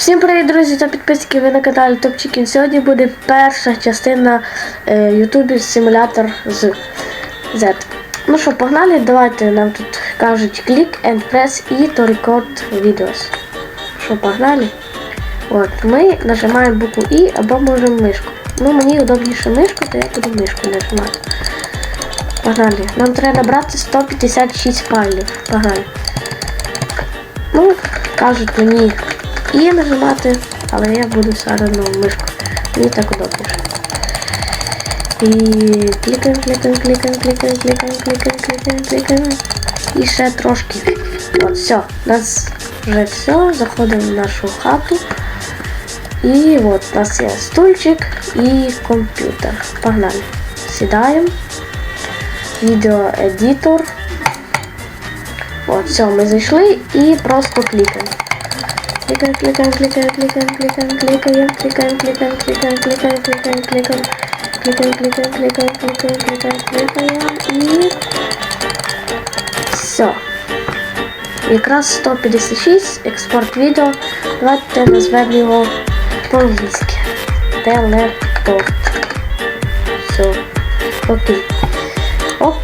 Всім привіт, друзі та підписники, ви на каналі Chicken. Сьогодні буде перша частина е, симулятор з Z. Ну що, погнали, давайте нам тут кажуть click and press E to record videos. Що, погнали? От, ми нажимаємо букву І або можемо мишку. Ну, мені удобніше мишку, то я буду мишку нажимати. Погнали. Нам треба набрати 156 файлів. Погнали. Ну, кажуть мені і нажимати, але я буду одно мишку. Мені так удобніше. І клікаємо, клікаємо, клікаємо, клікаємо, клікаємо, клікаємо, клікаємо, клікаємо. І ще трошки. От, все, у нас вже все, заходимо в нашу хату. І от у нас є стульчик і комп'ютер. Погнали. Сідаємо. Відеоедитор. От, все, ми зайшли і просто клікаємо. Кликаем, кликаем, кликаем, кликаем, кликаем, кликаем, кликаем, кликаем, кликаем, кликаем, кликаем, кликаем, кликаем, кликаем, кликаем, кликаем, кликаем, кликаем і все. Якраз 156 експорт відео. Давайте назвемо його по-англійськи. Телепорт. Все. Окей. Ок.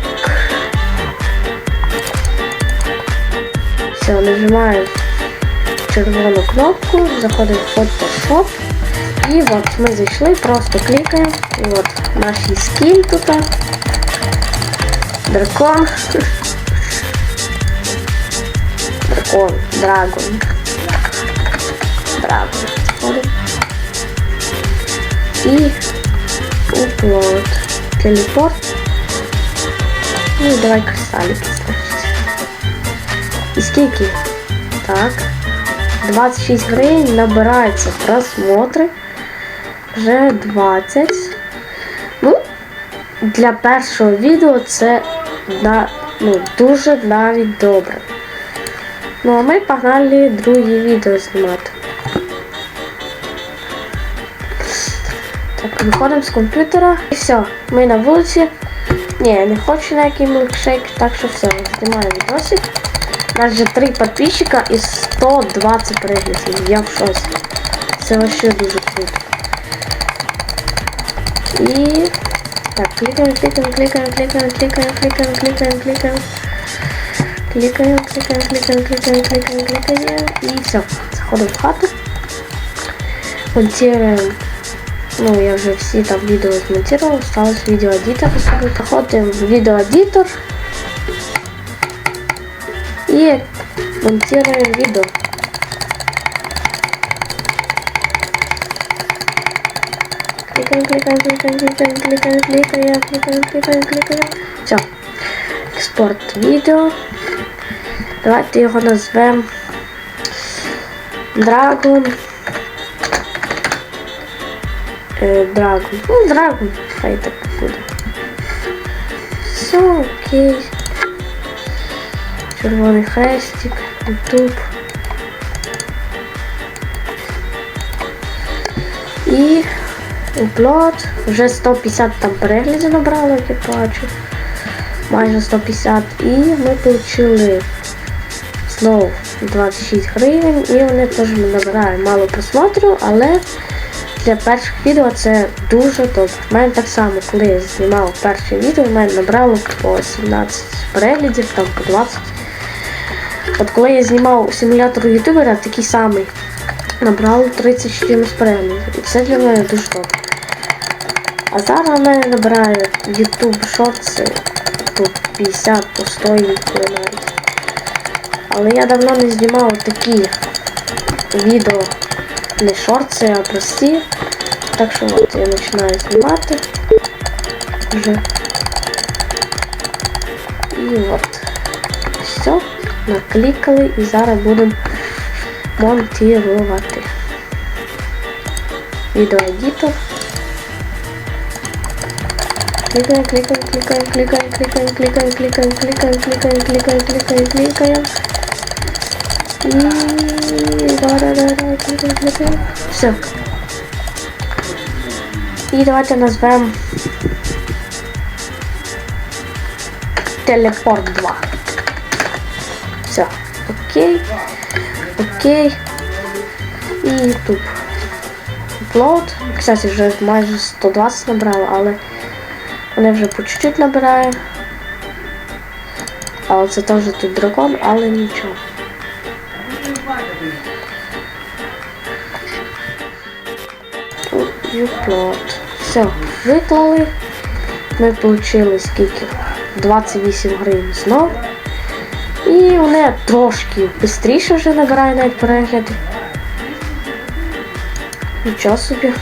Все, нажимаем Червону кнопку, заходимо в Photoshop. І от ми зайшли, просто клікаємо. І от наш скін тут. Дракон. Дракон. Драгон. Драгон. Заходимо. І upload. Телепорт. Ну давай кристалики ставити. І скільки? Так. 26 гривень набирається просмотри. Вже 20. Ну, для першого відео це на, ну, дуже навіть добре. Ну а ми погнали друге відео знімати. Так, виходимо з комп'ютера і все, ми на вулиці. Ні, я не хочу ніякий мілкшейк, так що все, знімаю відосик. У нас вже 3 подписчика і 120 переглядів. Я в шоці. Це вообще дуже круто. І... Так, кликаємо, кликаємо, кликаємо, кликаємо, кликаємо, кликаємо, кликаємо, кликаємо. Кликаємо, кликаємо, кликаємо, кликаємо, кликаємо, кликаємо. І все. Заходимо в хату. Монтируємо. Ну, я вже всі там відео змонтував, осталось відеоедитор. Заходимо в відеоедитор. И монтируем видео. Кликаем, кликаем, кликаем, кликаем, кликаем, кликаем, кликаем, кликаем, кликаем. Все. Експорт відео. Давайте його назвемо Dragon. Е, Dragon. Ну, Dragon. Хай так буде. Все, окей. Червоний хрестик, YouTube. І upload. Вже 150 там переглядів набрало, як я бачу. Майже 150. І ми отримали знову 26 гривень. І вони теж набирають мало просмотрів, але для перших відео це дуже добре. У мене так само, коли я знімав перше відео, в мене набрало по 17 переглядів, там по 20. От коли я знімав симулятор ютубера, такий самий, набрав 34 переглядів. І це для мене дуже добре. А зараз мене набирає YouTube шорти по 50, по 100 навіть. Але я давно не знімав такі відео, не шорти, а прості. Так що от я починаю знімати вже. І от. Наклікали і зараз будемо монтувати. Відеоедитор. Кликаем, кликаем, кликаем, кликаем, кликаем, кликаем, кликаем, кликаем, кликаем, кликаем, кликаем, кликаем. И давай, давай, кликаем, кликаем. Все. І давайте назвемо Телепорт 2. Окей. Окей. і YouTube. Upload. Кстати, вже майже 120 набрали, але вони вже по чуть-чуть набирають. Але це теж тут дракон, але нічого. Тут Upload. Все, виклали. Ми отримали скільки? 28 гривень знов. І вони трошки швидше вже набирає навіть перегляди. Нічого собі.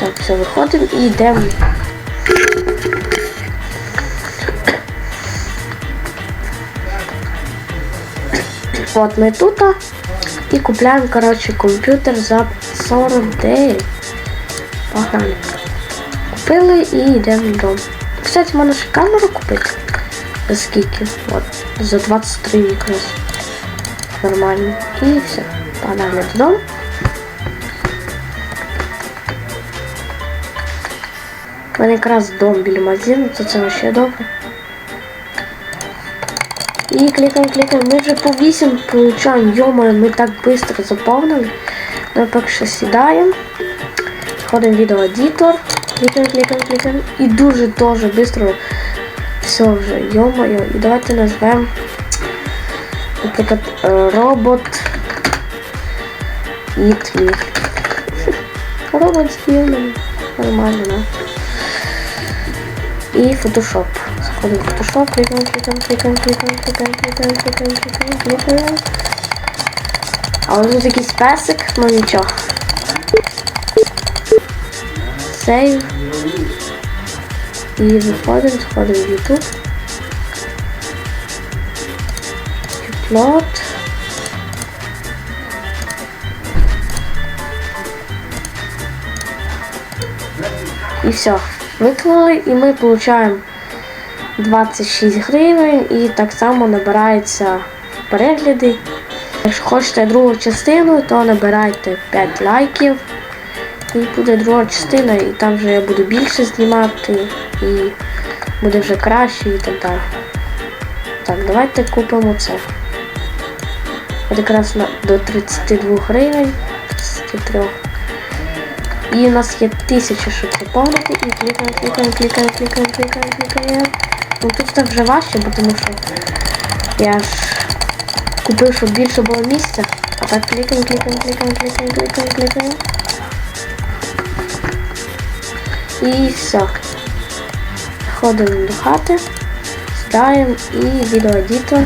Так, все, виходимо і йдемо. От ми тут і купляємо, коротше, комп'ютер за 49. Погнали. Купили і йдемо додому. Кстати, можна ще камеру купити. За скільки? От, за 23 якраз. Нормально. І все. Погнали додому. У мене якраз дом біля магазину, то це вообще добре. І кликаємо, кликаємо. Ми вже по 8 получаємо. Йома, ми так швидко заповнили. Ми поки що сідаємо. Входимо в відеоедитор. Кликаємо, кликаємо, кликаємо. І дуже дуже швидко все вже. Йомайо. І давайте назвемо, наприклад, е, робот Eat Me. Робот з Human. Нормально, да? І Photoshop. Заходимо в Photoshop, кликаємо, кликаємо, кликаємо, кликаємо, кликаємо, кликаємо, кликаємо, кликаємо, кликаємо. А ось тут якийсь песик, ну нічого. Сейв. І виходимо, заходимо в YouTube. Upload. І все. Виклали і ми получаємо 26 гривень і так само набирається перегляди. Якщо хочете другу частину, то набирайте 5 лайків. І буде друга частина, і там вже я буду більше знімати, і буде вже краще і так далі. Так, давайте купимо це. Якраз до 32 гривень, 33. І у нас є тисяча, щоб заповнити. І клікаємо, клікаємо, клікаємо, клікаємо, клікаємо, клікаємо. Ну тут так вже важче, бо тому що я ж купив, щоб більше було місця. А так клікаємо, клікаємо, клікаємо, клікаємо, клікаємо, клікаємо. І все. Ходимо до хати, сідаємо і відеоедитор.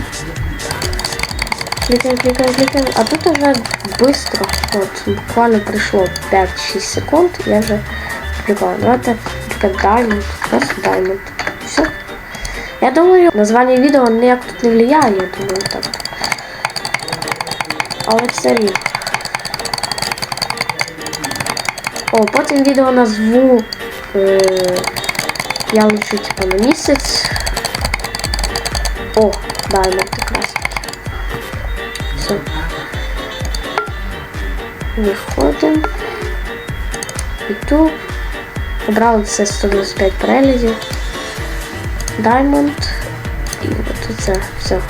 Кликаем, кликаем, кликаем. А тут уже быстро, вот, буквально пришло 5-6 секунд, я уже прикол. Давайте как Diamond, просто Diamond. Все. Я думаю, название видео ніяк тут не влияє, я думаю, так. Але все рівно. О, потім відео назву я лечу типа на місяць. О, Diamond якраз. Все. Виходимо. YouTube. Обрали це 125 переглядів. Diamond. І от це все.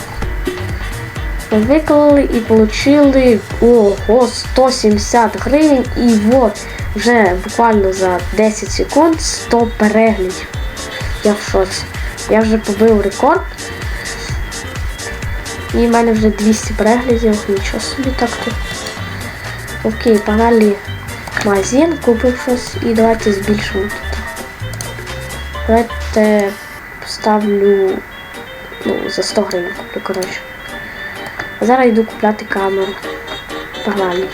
Виклали і отримали ого, 170 гривень і от вже буквально за 10 секунд 100 переглядів. Я в шоці. Я вже побив рекорд. І в мене вже 200 переглядів, нічого собі так то. Окей, погнали магазин, купив щось і давайте збільшимо тут. Давайте поставлю ну, за 100 гривень куплю, коротше. А зараз йду купляти камеру. Погнали.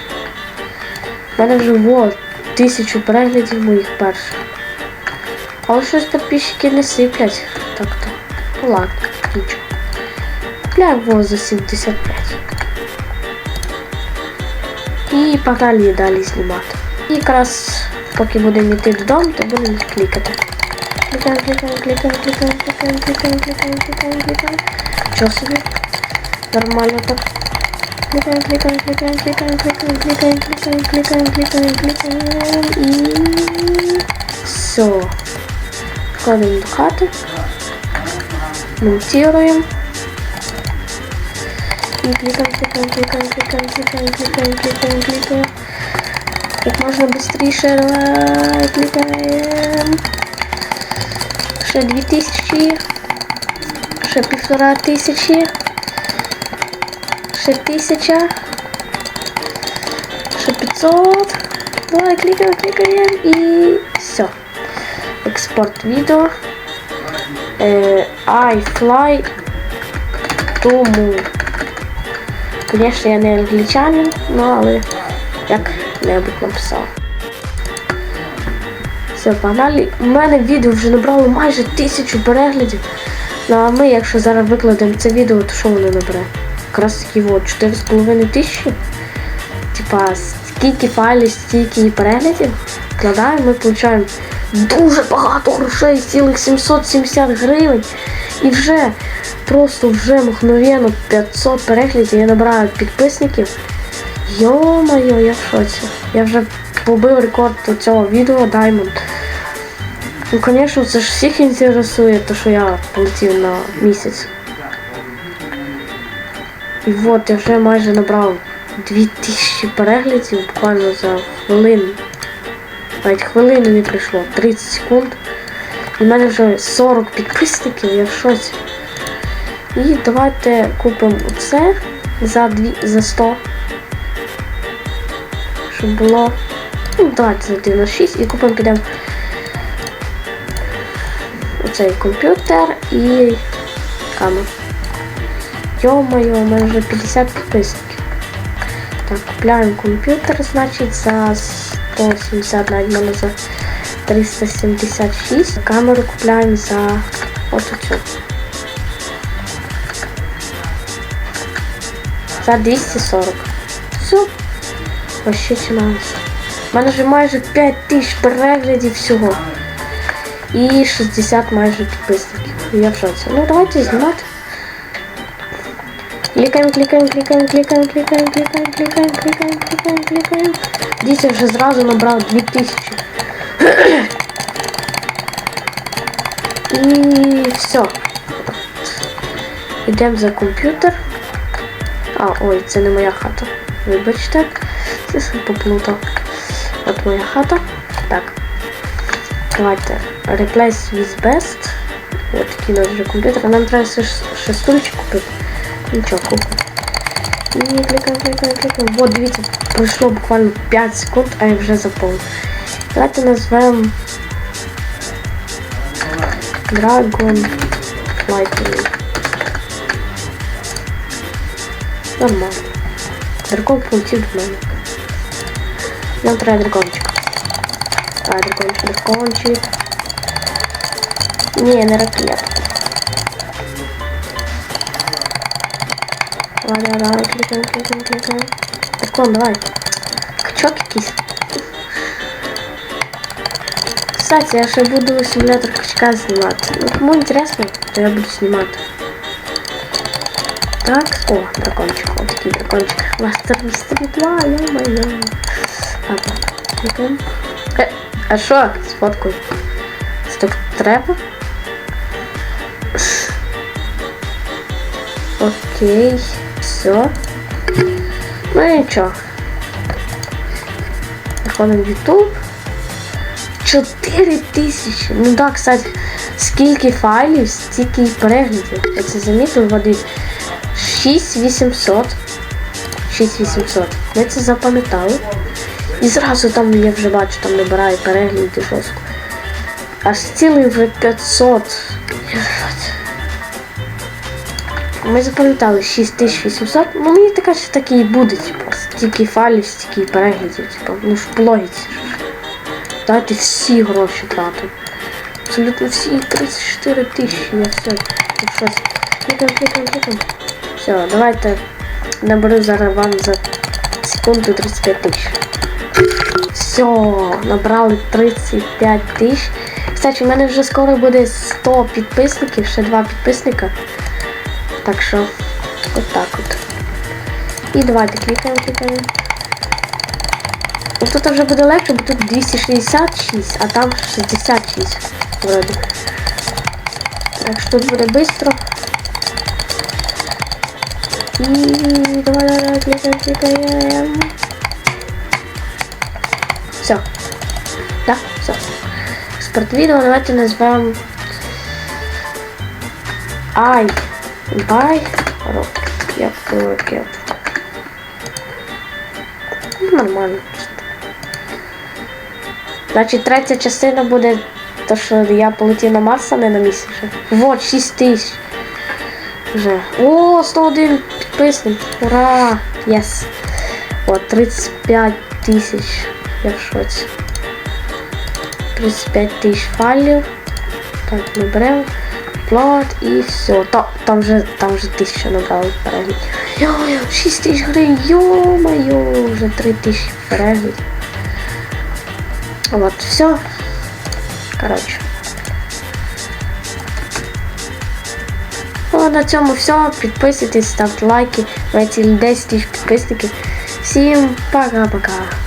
У мене вже вот тисячу переглядів моїх перших. Але щось підписчики не сиплять. Так-то. Ну ладно, нічого. Купляю його за 75. І погнали далі знімати. І якраз поки будемо йти додому, то будемо клікати. Клікаємо, клікаємо, клікаємо, клікаємо, клікаємо, клікаємо, клікаємо, клікаємо, клікаємо. Чого собі? Нормально так. Кликаем, кликаем, кликаем, кликаем, кликаем, кликаем, кликаем, кликаем, кликаем, кликаем. И все. Входим до хаты. Монтируем. И кликаем, кликаем, кликаем, кликаем, кликаем, кликаем, кликаем, кликаем. Як можна швидше. Давай, клікаємо. Ще 2000. Ще півтора тисячі. Ще тисяча. Ще 500. Давай, клікаємо, клікаємо і все. Експорт відео. Е, I fly to moon. Звісно, я не англічанин, ну але як-небудь написав. Все, погнали. У мене відео вже набрало майже тисячу переглядів. Ну а ми, якщо зараз викладемо це відео, то що воно набере? Якраз от 4,5 тисячі. Типа, скільки файлів, стільки і переглядів вкладаємо, ми отримуємо дуже багато грошей, цілих 770 гривень. І вже просто вже мгновенно 500 переглядів я набираю підписників. Йо-моє, я в шоці. Я вже побив рекорд цього відео Diamond. Ну, звісно, це ж всіх інтересує, то що я полетів на місяць. І от я вже майже набрав 2000 переглядів буквально за хвилину. Навіть хвилини не прийшло, 30 секунд. І в мене вже 40 підписників, я в шоці. І давайте купимо оце за 2, за 100. Щоб було. Ну, давайте за 96 і купимо підемо оцей комп'ютер і камеру. Йо-моє, у мене вже 50 підписників. Так, купляємо комп'ютер, значить, за 170, навіть мене за 376. Камеру купляємо за от цю. За 240. Все. Вообще чиналось. У мене вже майже 5000 переглядів всього. І 60 майже підписників. Я в шоці. Ну давайте знімати. Кликаем, кликаем, кликаем, кликаем, кликаем, кликаем, кликаем, кликаем, кликаем, кликаем. Дивіться, вже зразу набрав 2000. І все. Йдемо за комп'ютер. А, ой, це не моя хата. Вибачте. Це поплутав. От моя хата. Так. Давайте. Replace with best. От такий вже комп'ютер. Нам треба ще стульчик купити. Нічого, купимо. І кликаємо, кликаємо, кликаємо. Вот, дивіться, пройшло буквально 5 секунд, а я вже заповнив. Давайте назвемо Dragon Lightning. Нормально. Дракон полетів до мене. Нам треба дракончик. А, дракончик, дракончик. Ні, не ракета. Давай, давай, давай, кликаем, кликаем, кликаем. Дракон, давай. Качок якийсь. Кстати, я ще буду симулятор качка знімати. Ну, кому интересно, то я буду снимать. Так, о, дракончик, вот такий дракончик. Мастер 2, ё-моё. Ладно, кликаем. Е, а що? Сфоткаю. Так треба? Окей, все. Ну і нічого. Заходимо в YouTube. 4 тисячі. Ну так, кстати, скільки файлів, стільки переглядів. Я це замітив води. 6800. 6800. Ми це запам'ятали. І зразу там, я вже бачу, там набираю перегляди жорстко. Аж цілий вже 500. Ми запам'ятали 6800. Ну мені така що такі і буде, типу, стільки файлів, стільки переглядів, типу, ну ж по логіці. Давайте всі гроші тратимо. Абсолютно всі 34 тисячі, я все. Ну щось. Кликаємо, кликаємо, кликаємо. Все, давайте наберу зараз вам за секунду 35 тисяч. Все, набрали 35 тисяч. Кстати, у мене вже скоро буде 100 підписників, ще 2 підписника. Так що, от так от. І давайте клікаємо, клікаємо. Ну тут вже буде легше, бо тут 266, а там 66 вроде. Так що тут буде швидко. І давай, давай, клікаємо, клікаємо. Все. Да, все. Спортвідео давайте назвемо Ай. Рокет. Рокет. Ну, Нормально. Значить, третя частина буде то, що я полетів на Марс, а не на місяць. Вот, 6 тисяч. Вже. О, 101 підписник. Ура! Єс. От, 35 тисяч. Я в шоці. 35 тисяч файлів. Так, ми беремо. Плат і все. Та, там вже там вже тисяча набрали переглядів. Йо, 6 тисяч гривень, йо-моє, вже 3 тисячі переглядів. Вот, все. Короче. Ну, на цьому все. Підписуйтесь, ставте лайки. Давайте 10 тисяч підписників. Всім пока-пока.